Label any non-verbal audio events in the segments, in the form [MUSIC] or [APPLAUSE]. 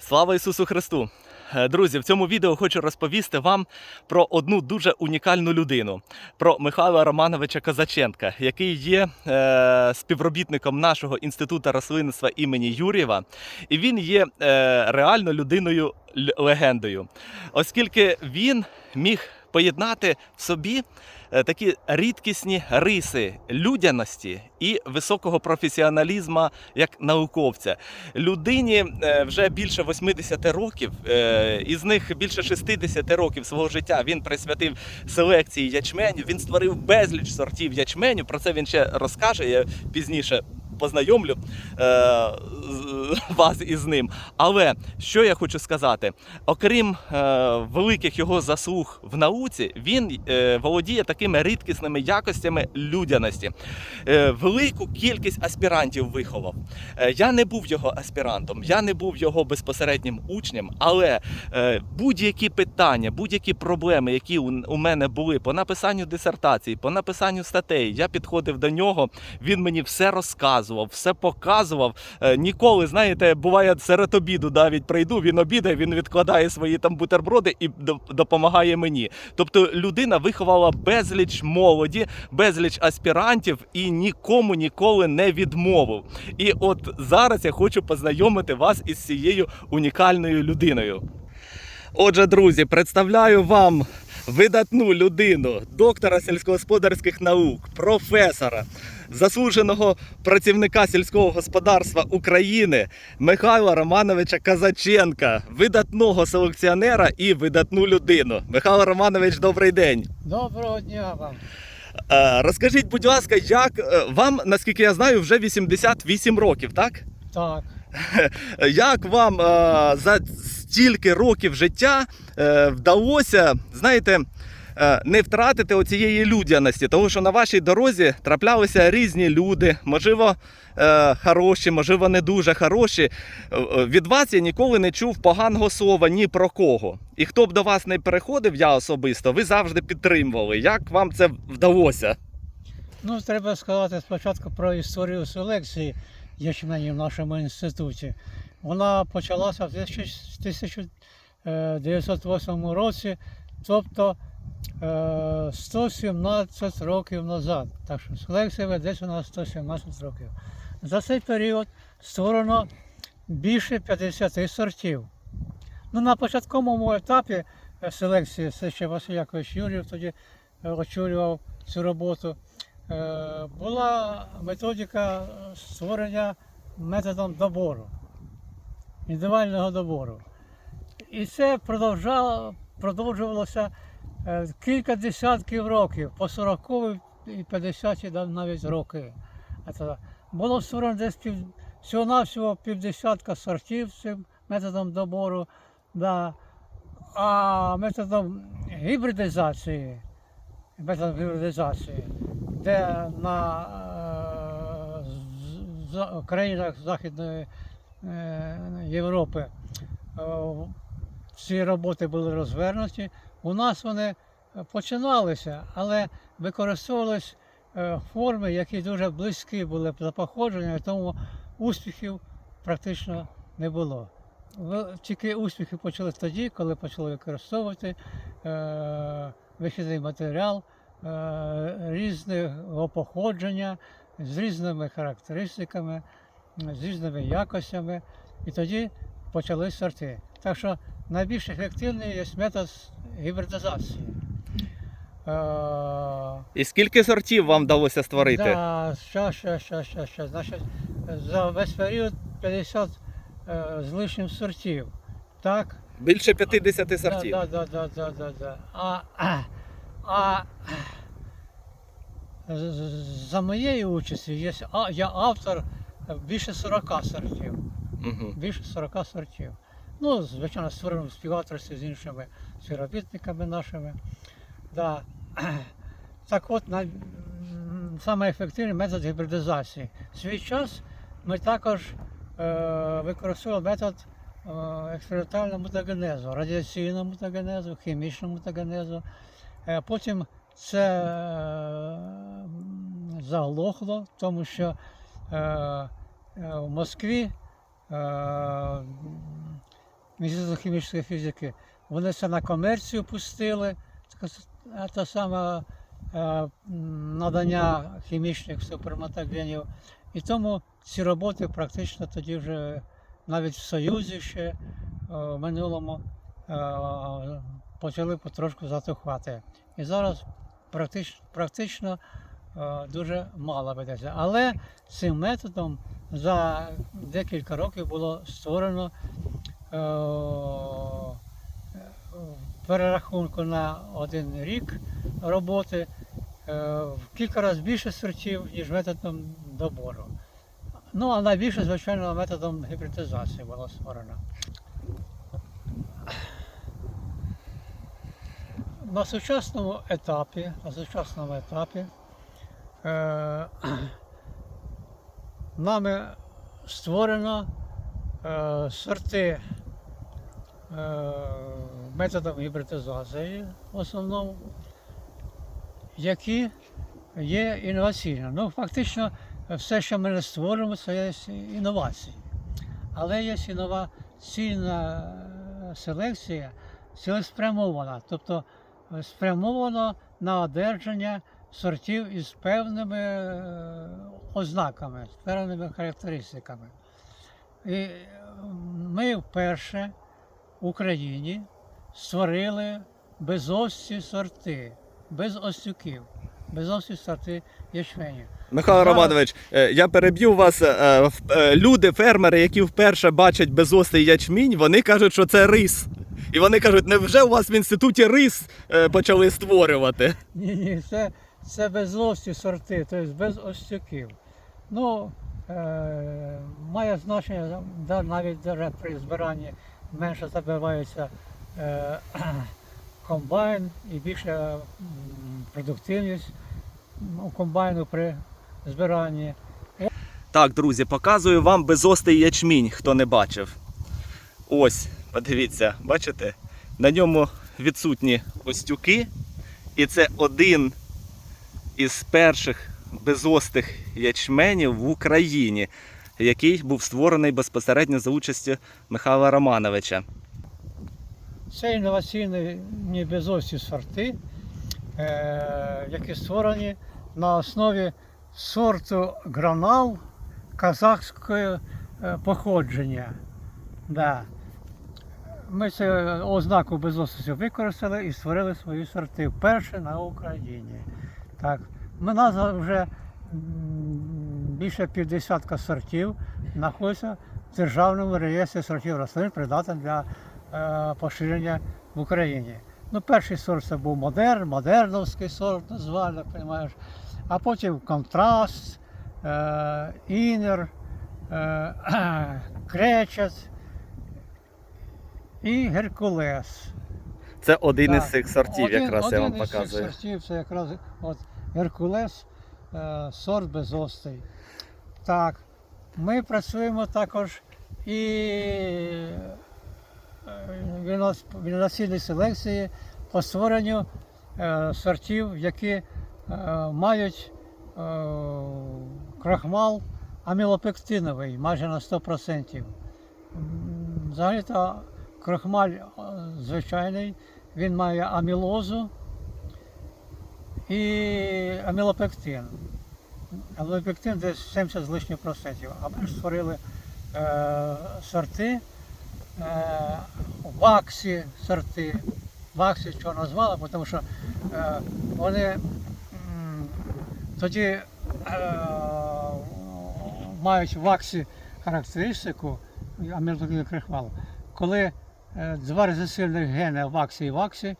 Слава Ісусу Христу! Е, Друзі, в цьому відео хочу розповісти вам про одну дуже унікальну людину, про Михайла Романовича Казаченка, який є е, співробітником нашого інституту рослинництва імені Юрєва, і він є е, реально людиною легендою, оскільки він міг поєднати в собі такі рідкісні риси людяності і високого професіоналізму як науковця. Людині е, вже більше 80 років, е, із них більше 60 років свого життя він присвятив селекції ячменю. Він створив безліч сортів ячменю. Про це він ще розкаже. Я пізніше познайомлю е, вас із ним. Але що я хочу сказати? Окрім е, великих його заслуг в науці, він е, володіє такими рідкісними якостями людяності. Е, велику кількість аспірантів виховав. Е, Я не був його аспірантом, я не був його безпосереднім учнем, але е, будь-які питання, будь-які проблеми, які у, у мене були по написанню дисертації, по написанню статей, я підходив до нього, він мені все розказував, все показував. Е, Ніколи, знаєте, буває серед обіду навіть прийду, він обідає, він відкладає свої там бутерброди і допомагає мені. Тобто людина виховала безліч молоді, безліч аспірантів і нікому ніколи не відмовив. І от зараз я хочу познайомити вас із цією унікальною людиною. Отже, друзі, представляю вам видатну людину, доктора сільськогосподарських наук, професора, заслуженого працівника сільського господарства України Михайла Романовича Казаченка, видатного селекціонера і видатну людину. Михайло Романович, добрий день. Доброго дня вам. Е, Розкажіть, будь ласка, як е, вам, наскільки я знаю, вже 88 років, так? Так. [LAUGHS] Як вам е, за стільки років життя вдалося, знаєте, не втратити оцієї людяності, тому що на вашій дорозі траплялися різні люди, можливо, е, хороші, можливо, не дуже хороші. Е, е, Від вас я ніколи не чув поганого слова ні про кого. І хто б до вас не переходив, я особисто, ви завжди підтримували. Як вам це вдалося? Ну, треба сказати спочатку про історію селекції ячменів в нашому інституті. Вона почалася в 1908 році, тобто е, 117 років назад. Так що селекція ведеться у нас 117 років. За цей період створено більше 50 сортів. Ну, на початковому етапі е, селекції, це ще Василь Якович Юрів тоді е, очолював цю роботу. Е, Була методика е, створення методом добору, індивідуального добору. І це продовжувалося е, кілька десятків років, по 40 і 50 да- навіть роки. Було створено десь пів, всього-навсього півдесятка сортів цим методом добору. Да. А методом гібридизації, методом гібридизації, де на е, країнах Західної е, Європи е, ці роботи були розвернуті. У нас вони е, починалися, але використовувались е, форми, які дуже близькі були за походженням, тому успіхів практично не було. Тільки успіхи почали тоді, коли почали використовувати е, вихідний матеріал різного походження, з різними характеристиками, з різними якостями, і тоді почали сорти. Так що найбільш ефективний є метод гібридизації. Е, І скільки сортів вам вдалося створити? Да, щас, щас, щас, щас. Значить, за весь період 50 е, з лишнім сортів. Так? Більше 50 сортів. Да, да, да, да, да, да. А, а, за моєю участю є, а, я автор більше 40 сортів. Угу. Більше 40 сортів. Ну, звичайно, створено в співавторстві з іншими співробітниками нашими. Да. [CLEARS THROAT] Так от, на, саме ефективний метод гібридизації. В свій час ми також е, використовували метод е, експериментального мутагенезу, радіаційного мутагенезу, хімічного мутагенезу. Е, потім це е, заглохло, тому що е, е, в Москві е, Інституту хімічної фізики. Вони це на комерцію пустили. Е, Та саме надання хімічних суперматогенів. І тому ці роботи практично тоді вже навіть в Союзі ще е, в минулому е, почали потрошку затухати. І зараз практично, практично дуже мало ведеться. Але цим методом за декілька років було створено перерахунку на один рік роботи е, в кілька разів більше сортів, ніж методом добору. Ну, а найбільше, звичайно, методом гібридизації було створено. На сучасному етапі, на сучасному етапі е, нами створено е, сорти е, методом гібридизації в основному, які є інноваційними. Ну, фактично, все, що ми не створюємо, це є інновації. Але є інноваційна е, селекція цілеспрямована, тобто е, спрямована на одержання сортів із певними е, ознаками, з певними характеристиками. І е, ми вперше в Україні створили безості сорти, без остюків, безості сорти ячменю. Михайло Романович, е, я переб'ю вас. е, е, Люди, фермери, які вперше бачать безостий ячмінь, вони кажуть, що це рис. І вони кажуть, невже у вас в інституті рис почали створювати? Ні, ні, це, це безості сорти, тобто без остюків. Ну, е, має значення навіть при збиранні менше забивається е, [CLEARS THROAT] комбайн і більше продуктивність у комбайну при збиранні. Так, друзі, показую вам безостий ячмінь, хто не бачив. Ось, подивіться, бачите? На ньому відсутні остюки. І це один із перших безостих ячменів в Україні, який був створений безпосередньо за участю Михайла Романовича. Це інноваційні безості сорти, е, які створені на основі сорту гранал казахського е, походження. Да. Ми цю ознаку безосості використали і створили свої сорти вперше на Україні. Так. У нас вже більше півдесятка сортів знаходиться в Державному реєстрі сортів рослин, придатних для е, поширення в Україні. Ну, перший сорт це був модерн, модерновський сорт назвали, розумієш. а потім контраст, е, інер, е, [CLEARS THROAT] кречет і геркулес. Це один Так. із цих сортів, Один- якраз я вам один із цих показую. сортів це якраз от Геркулес, е, сорт безостий. Так, ми працюємо також і е, в інос- інноваційній селекції по створенню е, сортів, які е, мають е, крахмал амілопектиновий майже на 100%. М, Взагалі-то крахмаль е, звичайний, він має амілозу і амілопектин. Амілопектин десь 70 з лишнім процентів. А ми ж створили е, сорти, е, ваксі сорти. Ваксі чого назвали, тому що е, вони тоді е, мають ваксі характеристику амілопектин крахмалу, коли е, два резисивних гени ваксі і ваксі е,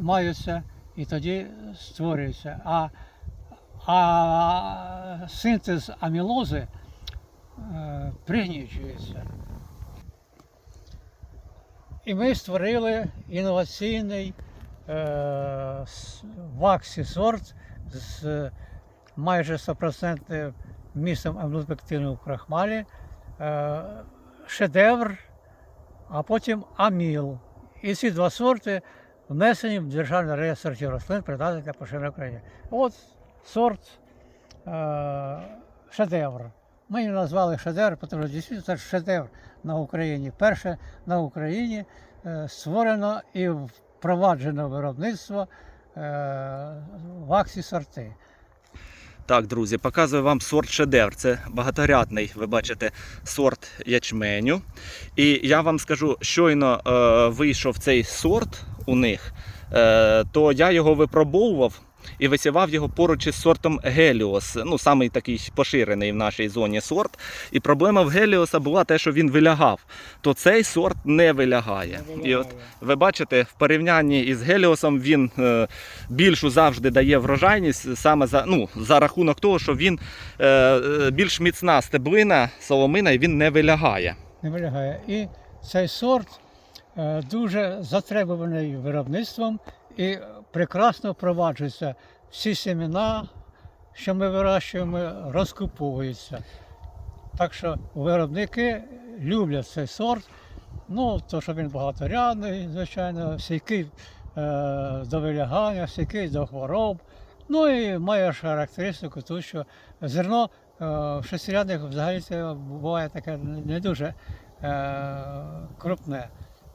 маються і тоді створюється. А, а синтез амілози е, пригнічується. І ми створили інноваційний е, ваксі сорт з майже 100% містом амілопектину в крахмалі, е, шедевр, а потім аміл. І ці два сорти внесені в Державний реєстр сортів рослин, придатних для поширення в Україні. От сорт е, шедевр. Ми її назвали шедевр, тому що дійсно це шедевр на Україні. Перше на Україні е, створено і впроваджено виробництво е, ваксі сорти. Так, друзі, показую вам сорт шедевр. Це багаторядний, ви бачите, сорт ячменю. І я вам скажу, щойно е, вийшов цей сорт у них, е, то я його випробовував. І висівав його поруч із сортом Геліос, ну самий такий поширений в нашій зоні сорт. І проблема в Геліоса була те, що він вилягав. То цей сорт не вилягає. І от ви бачите, в порівнянні із Геліосом він е, більшу завжди дає врожайність саме за, ну, за рахунок того, що він е, е, більш міцна стеблина, соломина, і він не вилягає. не вилягає. І цей сорт е, дуже затребуваний виробництвом і прекрасно впроваджується. Всі семена, що ми вирощуємо, розкуповуються. Так що виробники люблять цей сорт. Ну, то, що він багаторядний, звичайно, стійкий е, до вилягання, стійкий до хвороб. Ну і має характеристику, ту, що зерно е, в шестирядних взагалі буває таке не дуже е, крупне.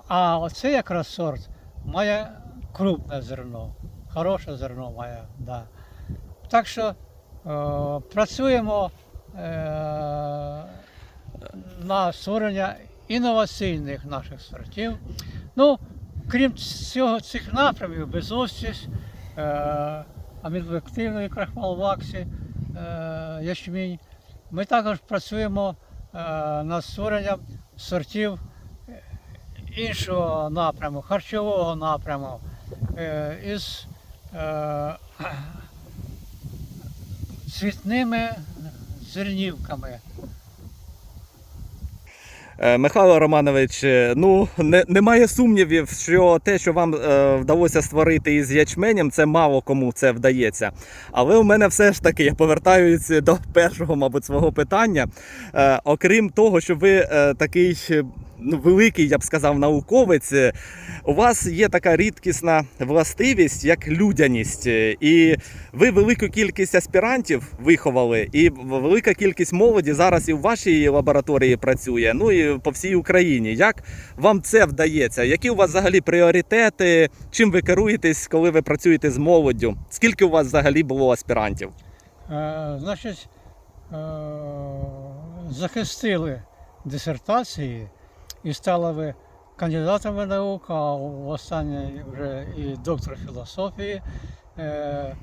А оцей якраз сорт має крупне зерно, хороше зерно має. Да. Так що е, працюємо е, на створення інноваційних наших сортів. Ну, крім цього, цих напрямів, безосість, е, амідоактивної крахмал ваксі, е, ячмінь, ми також працюємо е, над створенням сортів іншого напряму, харчового напряму, із е, [CLEARS THROAT] цвітними зернівками. Е, Михайло Романович, е, ну не, немає сумнівів, що те, що вам е, вдалося створити із ячменем, це мало кому це вдається. Але у мене все ж таки я повертаюся до першого, мабуть, свого питання. Е, окрім того, що ви е, такий. Великий, я б сказав, науковець. У вас є така рідкісна властивість, як людяність. І ви велику кількість аспірантів виховали, і велика кількість молоді зараз і в вашій лабораторії працює, ну і по всій Україні. Як вам це вдається? Які у вас взагалі пріоритети? Чим ви керуєтесь, коли ви працюєте з молоддю? Скільки у вас взагалі було аспірантів? Е, значить, е, захистили дисертації і стали ви кандидатами наук, а в останній вже і доктор філософії. Е,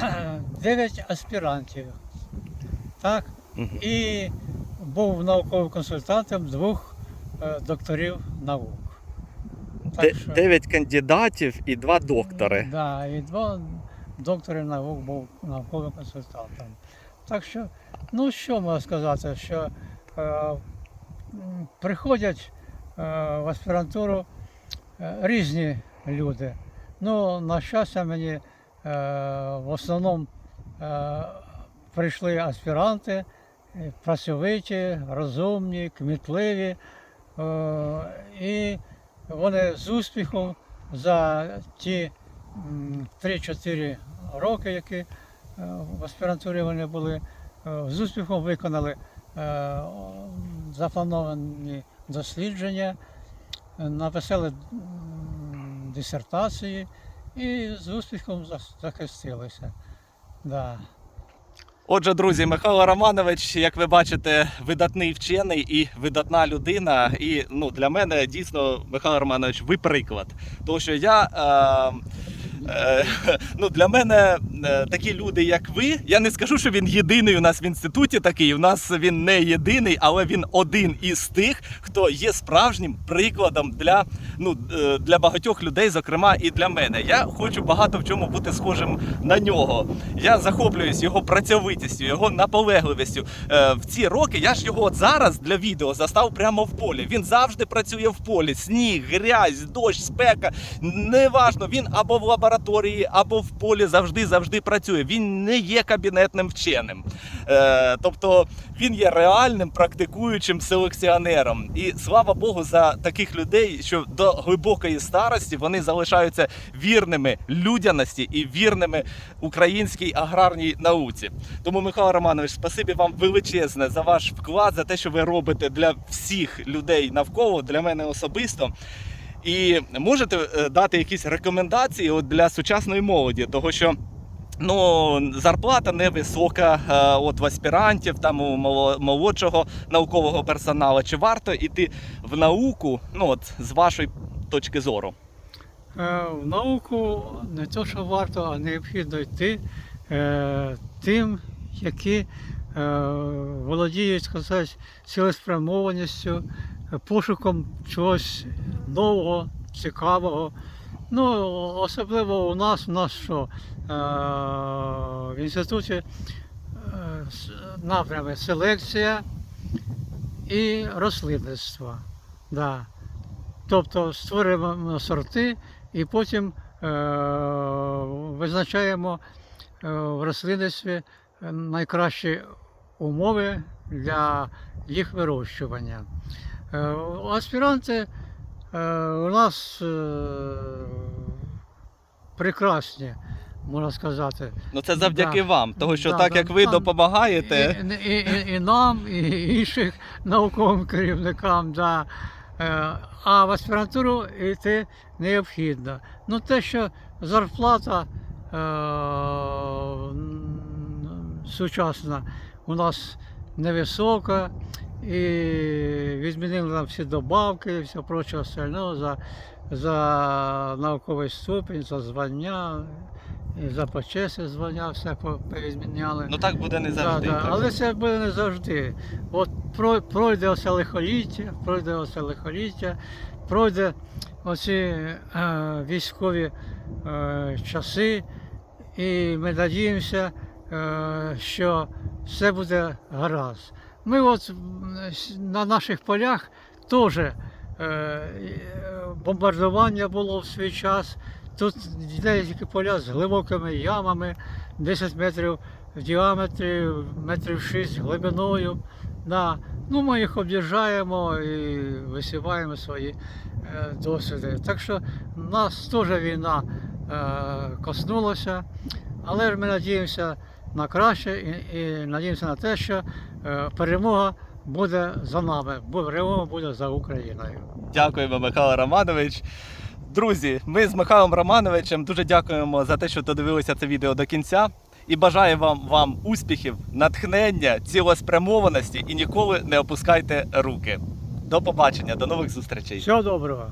[CLEARS THROAT] Дев'ять аспірантів. Так? І був науковим консультантом двох е, докторів наук. Де- Дев'ять кандидатів і два доктори. Да, і два доктори наук був науковим консультантом. Так що, ну що можна сказати, що е, приходять е, в аспірантуру е, різні люди. Ну, на щастя, мені е, в основному прийшли аспіранти, працьовиті, розумні, кмітливі. І вони з успіхом за ті м, 3-4 роки, які в аспірантурі вони були, з успіхом виконали заплановані дослідження, е, написали дисертації і з успіхом захистилися. Да. Отже, друзі, Михайло Романович, як ви бачите, видатний вчений і видатна людина. І ну, для мене дійсно, Михайло Романович, ви приклад. Тому що я. Е, е, [LAUGHS] ну, для мене е, такі люди, як ви, я не скажу, що він єдиний у нас в інституті такий. У нас він не єдиний, але він один із тих, хто є справжнім прикладом для, ну, е, для багатьох людей, зокрема і для мене. Я хочу багато в чому бути схожим на нього. Я захоплююсь його працьовитістю, його наполегливістю. Е, в ці роки я ж його от зараз для відео застав прямо в полі. Він завжди працює в полі. Сніг, грязь, дощ, спека. Неважно, він або в лабораторії. Лабораторії або в полі завжди завжди працює. Він не є кабінетним вченим. Е, тобто він є реальним практикуючим селекціонером. І слава Богу, за таких людей, що до глибокої старості вони залишаються вірними людяності і вірними українській аграрній науці. Тому, Михайло Романович, спасибі вам величезне за ваш вклад, за те, що ви робите для всіх людей навколо, для мене особисто. І можете е, дати якісь рекомендації от для сучасної молоді, того що. Ну, зарплата невисока е, от в аспірантів, там у молодшого наукового персоналу. Чи варто йти в науку, ну от з вашої точки зору? Е, В науку не то, що варто, а необхідно йти тим, які володіють сказати, цілеспрямованістю, пошуком чогось нового, цікавого. Ну, особливо у нас, у нас що е, в інституті е, напрями селекція і рослинництво. Да. Тобто створюємо сорти і потім е, визначаємо в рослинництві найкращі умови для їх вирощування. Е, аспіранти е, у нас е, прекрасні, можна сказати. Ну це завдяки Да. вам, того що Да, так да. як ви Там допомагаєте. І, і, і, і нам, і інших науковим керівникам. Да. А в аспірантуру йти необхідно. Ну, те, що зарплата е, сучасна у нас невисока, і відмінили нам всі добавки і все проче остальне за, за науковий ступінь, за звання, за почесне звання все повідміняли. Ну так буде не завжди. Да, да. Але це буде не завжди. От пройде оце лихоліття, пройде оце лихоліття, пройде оці е, військові е, часи, і ми надіємося, е, що все буде гаразд. Ми от на наших полях теж е, бомбардування було в свій час. Тут деякі поля з глибокими ямами, 10 метрів в діаметрі, метрів 6 глибиною. Да. Ну, ми їх об'їжджаємо і висіваємо свої е, досвіди. Так що нас теж війна е, коснулася, але ми надіємося на краще і, і надіємося на те, що перемога буде за нами, бо перемога буде за Україною. Дякуємо, Михайло Романович. Друзі, ми з Михайлом Романовичем дуже дякуємо за те, що додивилися це відео до кінця. І бажаю вам, вам успіхів, натхнення, цілеспрямованості і ніколи не опускайте руки. До побачення, до нових зустрічей. Всього доброго!